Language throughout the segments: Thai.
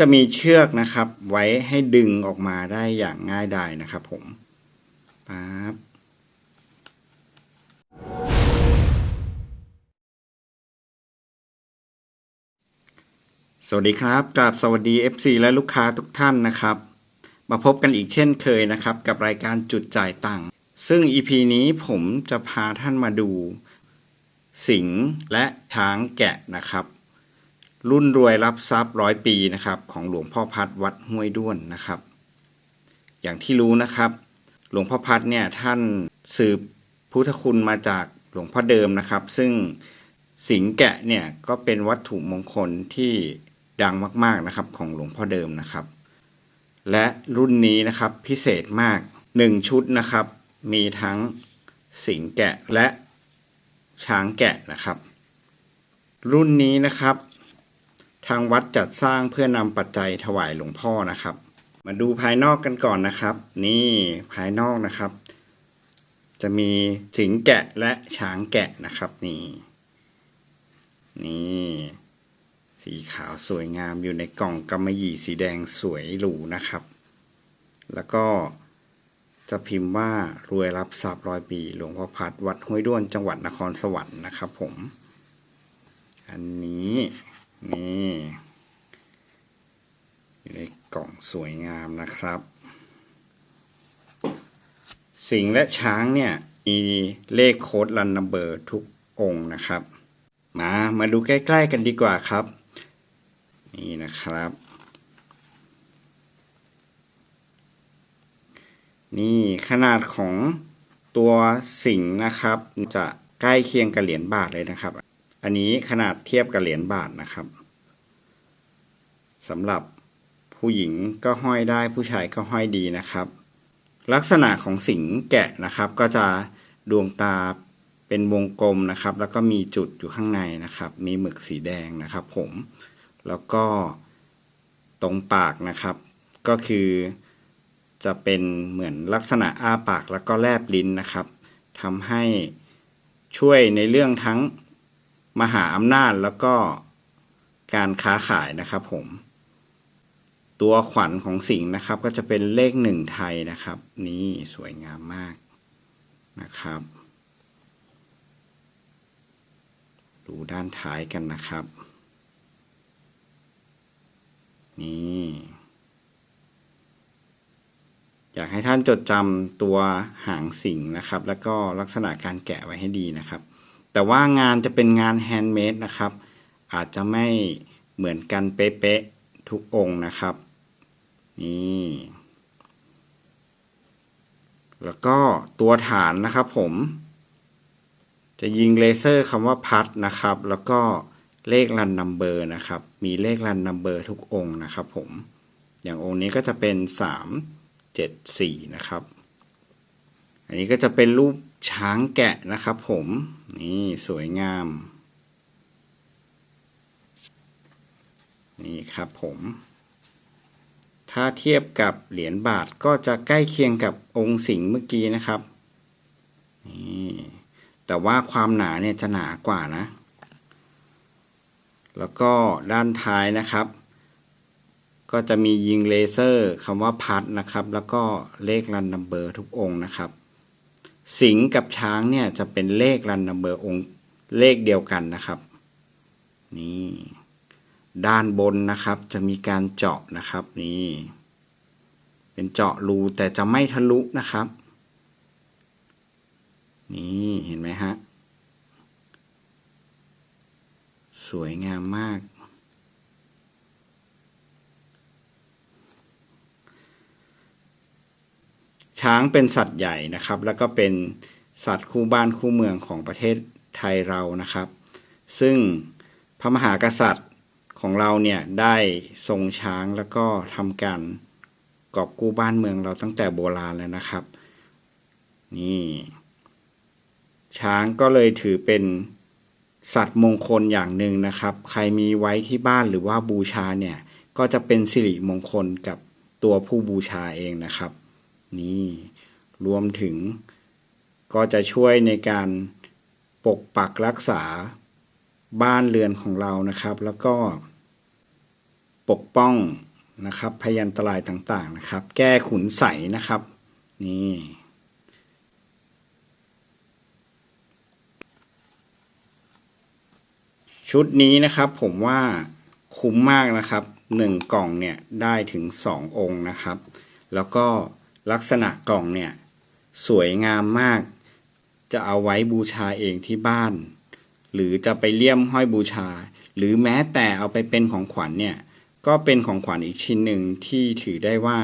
จะมีเชือกนะครับ ไว้ให้ดึงออกมาได้อย่างง่ายดายนะครับผมปั๊บสวัสดีครับกราบสวัสดี FC และลูกค้าทุกท่านนะครับ มาพบกันอีกเช่นเคยนะครับ กับรายการจุดจ่ายตังค์ซึ่ง EP นี้ผมจะพาท่านมาดู สิงและช้างแกะนะครับ รุ่นรวยรับทรัพย์ร้อยปีนะครับ ของหลวงพ่อพัดวัดห้วยด้วนนะครับ อย่างที่รู้นะครับ หลวงพ่อพัดเนี่ยท่านสืบพุทธคุณมาจากหลวงพ่อเดิมนะครับ ซึ่งสิงแกะเนี่ยก็เป็นวัตถุมงคลที่ดังมากๆนะครับของหลวงพ่อเดิมนะครับ และรุ่นนี้นะครับพิเศษมากหนึ่งชุดนะครับ มีทั้งสิงแกะและช้างแกะนะครับ รุ่นนี้นะครับ ทางวัดจัดสร้างเพื่อนำปัจจัยถวายหลวงพ่อนะครับ มาดูภายนอกกันก่อนนะครับ นี่ภายนอกนะครับ จะมีสิงแกะและช้างแกะนะครับนี่นี่สีขาวสวยงามอยู่ในกล่องกำมะหยี่สีแดงสวยหรูนะครับ แล้วก็จะพิมพ์ว่ารวยรับทรัพย์ร้อยปี หลวงพ่อพัดวัดห้วยด้วนจังหวัดนครสวรรค์นะครับผม อันนี้อยู่ในกล่อง สวยงามนะครับ สิงและช้างเนี่ยมีเลขโค้ดรันนัมเบอร์ทุกองค์นะครับ มามาดูใกล้ ๆ กันดีกว่าครับ นี่นะครับ นี่ขนาดของตัวสิงนะครับ จะใกล้เคียงกับเหรียญบาทเลยนะครับ อันนี้ขนาดเทียบกับเหรียญบาทนะครับสำหรับ ผู้หญิงก็ห้อยได้ผู้ชายก็ห้อยดีนะครับ ลักษณะของสิงแกะนะครับ ก็จะดวงตาเป็นวงกลมนะครับ แล้วก็มีจุดอยู่ข้างในนะครับ มีหมึกสีแดงนะครับ ผมแล้วก็ตรงปากนะครับ ก็คือจะเป็นเหมือนลักษณะอ้าปากแล้วก็แลบลิ้นนะครับทำให้ช่วยในเรื่องทั้งมหาอำนาจแล้วก็การค้าขายนะครับผม ตัวขวัญของสิงห์นะครับ ก็จะเป็นเลขหนึ่งไทยนะครับ นี่สวยงามมากนะครับ ดูด้านท้ายกันนะครับ นี่อยากให้ท่านจดจำตัวหางสิงห์นะครับ แล้วก็ลักษณะการแกะไว้ให้ดีนะครับ แต่ว่างานจะเป็นงานแฮนด์เมดนะครับ อาจจะไม่เหมือนกันเป๊ะๆทุกองค์นะครับ นี่แล้วก็ตัวฐานนะครับผม จะยิงเลเซอร์คำว่าพัดนะครับ แล้วก็เลขรันนัมเบอร์นะครับ มีเลขรันนัมเบอร์ทุกองค์นะครับผม อย่างองค์นี้ก็จะเป็นสามเจ็ดสี่นะครับ อันนี้ก็จะเป็นรูปช้างแกะนะครับผม นี่สวยงาม นี่ครับผม ถ้าเทียบกับเหรียญบาทก็จะใกล้เคียงกับองค์สิงห์เมื่อกี้นะครับนี่แต่ว่าความหนาเนี่ยจะหนากว่านะ แล้วก็ด้านท้ายนะครับ ก็จะมียิงเลเซอร์คำว่าพัดนะครับ แล้วก็เลขรันนัมเบอร์ทุกองค์นะครับ สิงกับช้างเนี่ยจะเป็นเลขรันนัมเบอร์องค์เลขเดียวกันนะครับ นี่ ด้านบนนะครับ จะมีการเจาะนะครับนี่ เป็นเจาะรูแต่จะไม่ทะลุนะครับ นี่เห็นไหมฮะ สวยงามมาก ช้างเป็นสัตว์ใหญ่นะครับ แล้วก็เป็นสัตว์คู่บ้านคู่เมืองของประเทศไทยเรานะครับ ซึ่งพระมหากษัตริย์ ของเราเนี่ยได้ทรงช้างแล้วก็ทำการกอบกู้บ้านเมืองเราตั้งแต่โบราณแล้วนะครับ นี่ ช้างก็เลยถือเป็นสัตว์มงคลอย่างหนึ่งนะครับ ใครมีไว้ที่บ้านหรือว่าบูชาเนี่ย ก็จะเป็นสิริมงคลกับตัวผู้บูชาเองนะครับ นี่รวมถึงก็จะช่วยในการปกปักรักษาบ้านเรือนของเรานะครับ แล้วก็ ปกป้องนะครับพยันตรายต่างๆนะครับ แก้ขุนใสนะครับ นี่ ชุดนี้นะครับผมว่าคุ้มมากนะครับหนึ่งกล่องเนี่ยได้ถึงสององค์นะครับ แล้วก็ลักษณะกล่องเนี่ยสวยงามมาก จะเอาไว้บูชาเองที่บ้าน หรือจะไปเลี่ยมห้อยบูชา หรือแม้แต่เอาไปเป็นของขวัญเนี่ย ก็เป็นของขวัญอีกชิ้นหนึ่งที่ถือได้ว่า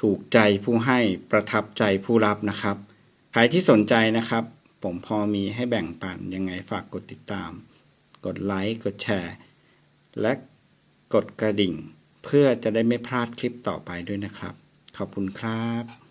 ถูกใจผู้ให้ประทับใจผู้รับนะครับ ใครที่สนใจนะครับ ผมพอมีให้แบ่งปันยังไงฝากกดติดตาม กดไลค์กดแชร์ และกดกระดิ่ง เพื่อจะได้ไม่พลาดคลิปต่อไปด้วยนะครับ ขอบคุณครับ